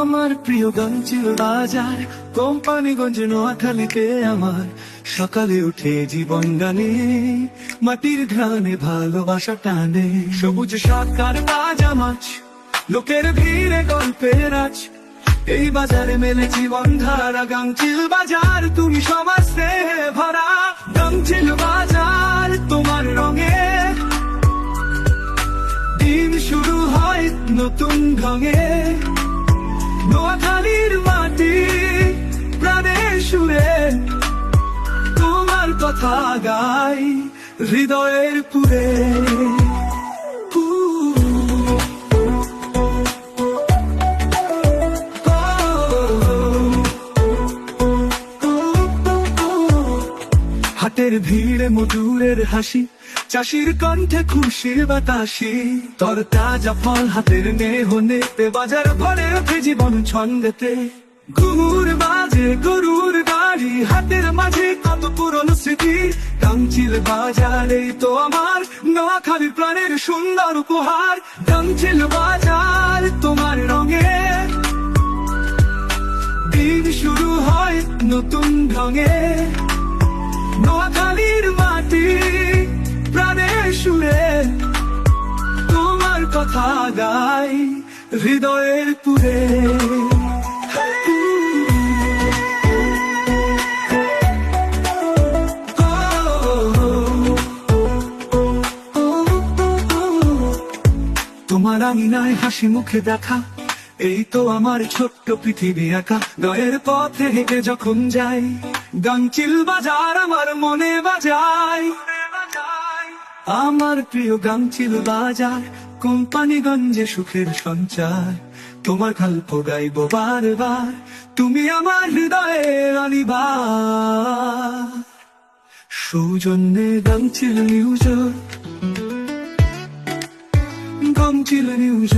আমার প্রিয় গঞ্জিল বাজার। কোম্পানিগঞ্জ, নোয়াখালীতে আমার। সকালে উঠে জীবন গানে, মাটির ঘ্রাণে ভালোবাসা টানে। সবুজ সরকার বাজা মাছ লোকের ভিড়ে গল্পের আজ। এই বাজারে মেলে জীবন ধারা গাংচিল বাজার, তুমি সমাজ ভরা। গাংচিল বাজার, তোমার রঙে। দিন শুরু হয় নতুন ঢঙে। কথা গাই হৃদয়ের পুরে। হাটের ভিড়ে মজুরের হাসি, চাষির কণ্ঠে খুশির বাতাসি। তোর তাজা ফল হাতের নেহ নেতে, বাজার ভরে ওঠে জীবন ছন্দেতে। ঘুমুর বাজে গরুর গাড়ি হাতের মাঝে কত পুরনো স্মৃতি। কাঞ্চিল বাজারে তো আমার নোয়াখালী প্রাণের সুন্দর উপহার। কাঞ্চিল বাজার তোমার রঙে। দিন শুরু হয় নতুন ঢঙে নোয়াখালীর মাটি প্রাণে সুরে। তোমার কথা গাই হৃদয়ের পুরে। তোমার আঙিনায় হাসি মুখে দেখা। এই তো আমার ছোট্ট পৃথিবী একা। গায়ের পথে হেঁটে যখন যাই গাংচিল বাজার আমার মনে বাজায়। আমার প্রিয় গাংচিল বাজার, কোম্পানিগঞ্জে সুখের সঞ্চার। তোমার গল্প গাইব বারবার, তুমি আমার হৃদয়ে আনিবা সৌজন্যে গাংচিল নিউজ গাংচিল নিউজ